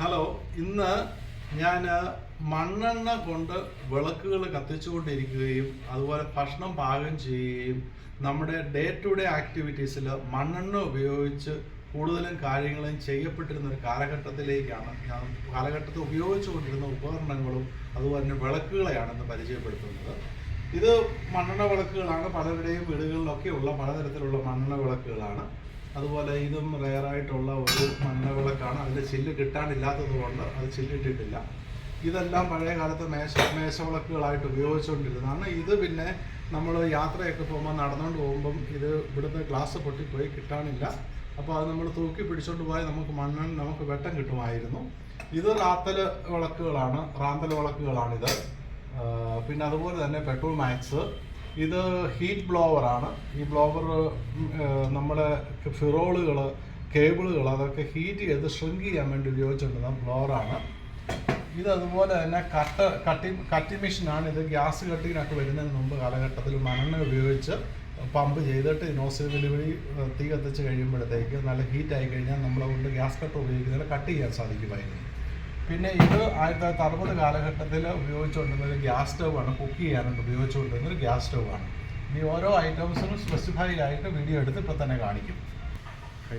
Hello ഇന്ന് ഞാൻ മണ്ണെണ്ണ കൊണ്ട് വിളക്കുകൾ കത്തിച്ചുകൊണ്ടിരിക്കുകയും അതുപോലെ ഭക്ഷണം പാകം ചെയ്യുകയും നമ്മുടെ ഡേ ടു ഡേ ആക്ടിവിറ്റീസിൽ മണ്ണെണ്ണ ഉപയോഗിച്ച് കൂടുതലും കാര്യങ്ങളും ചെയ്യപ്പെട്ടിരുന്ന ഒരു കാലഘട്ടത്തിലേക്കാണ് ഞാൻ കാലഘട്ടത്തിൽ ഉപയോഗിച്ചുകൊണ്ടിരുന്ന ഉപകരണങ്ങളും അതുപോലെ തന്നെ വിളക്കുകളെയാണ് ഇന്ന് പരിചയപ്പെടുത്തുന്നത്. ഇത് മണ്ണെണ്ണ വിളക്കുകളാണ്. പലരുടെയും വീടുകളിലൊക്കെ ഉള്ള പലതരത്തിലുള്ള മണ്ണെണ്ണ വിളക്കുകളാണ്. അതുപോലെ ഇതും റെയറായിട്ടുള്ള ഒരു മണ്ണവിളക്കാണ് വിളക്കാണ് അതിന്റെ ചില്ല് കിട്ടാനില്ലാത്തത് കൊണ്ട് അത് ചില്ലിട്ടിട്ടില്ല. ഇതെല്ലാം പഴയ കാലത്ത് മേശ മേശവിളക്കുകളായിട്ട് ഉപയോഗിച്ചുകൊണ്ടിരുന്നതാണ്. ഇത് പിന്നെ നമ്മൾ യാത്രയൊക്കെ പോകുമ്പോൾ നടന്നുകൊണ്ട് പോകുമ്പം ഇത് ഇവിടുന്ന് ഗ്ലാസ് പൊട്ടിപ്പോയി കിട്ടാനില്ല. അപ്പോൾ അത് നമ്മൾ തൂക്കി പിടിച്ചുകൊണ്ട് പോയാൽ നമുക്ക് മണ്ണ് നമുക്ക് വെട്ടം കിട്ടുമായിരുന്നു. ഇത് റാത്തൽ വിളക്കുകളാണ് റാന്തൽ വിളക്കുകളാണിത്. പിന്നെ അതുപോലെ തന്നെ പെട്രോൾ മാക്സ്. ഇത് ഹീറ്റ് ബ്ലോവർ ആണ്. ഈ ബ്ലോവർ നമ്മുടെ ഫിറോളുകൾ കേബിളുകൾ അതൊക്കെ ഹീറ്റ് ചെയ്ത് ഷ്രിങ്ക് ചെയ്യാൻ വേണ്ടി ബ്ലോവർ ബ്ലോവറാണ് ഇത് അതുപോലെ തന്നെ കട്ട് കട്ടി കട്ടി മെഷീനാണ് ഇത് ഗ്യാസ് കട്ടിങ്ങിനൊക്കെ വരുന്നതിന് മുമ്പ് കാലഘട്ടത്തിൽ മണ്ണെണ്ണ ഉപയോഗിച്ച് പമ്പ് ചെയ്തിട്ട് നോസിൽ വെല്ലുവിളി തീ കത്തിച്ച് കഴിയുമ്പോഴത്തേക്ക് നല്ല ഹീറ്റ് ആയി കഴിഞ്ഞാൽ നമ്മളെ കൊണ്ട് ഗ്യാസ് കട്ടർ ഉപയോഗിക്കുന്നതിൽ കട്ട് ചെയ്യാൻ സാധിക്കുമായിരുന്നു. പിന്നെ ഇത് ആയിരത്തി തൊള്ളായിരത്തി അറുപത് കാലഘട്ടത്തിൽ ഉപയോഗിച്ചുകൊണ്ടിരുന്ന ഒരു ഗ്യാസ് സ്റ്റവ് ആണ് കുക്ക് ചെയ്യാനായിട്ട് ഉപയോഗിച്ചുകൊണ്ടിരുന്ന ഒരു ഗ്യാസ് സ്റ്റവ് ആണ് ഈ ഓരോ ഐറ്റംസിനും സ്പെസിഫൈ ആയിട്ട് വീഡിയോ എടുത്ത് ഇപ്പോൾ തന്നെ കാണിക്കും. കൈ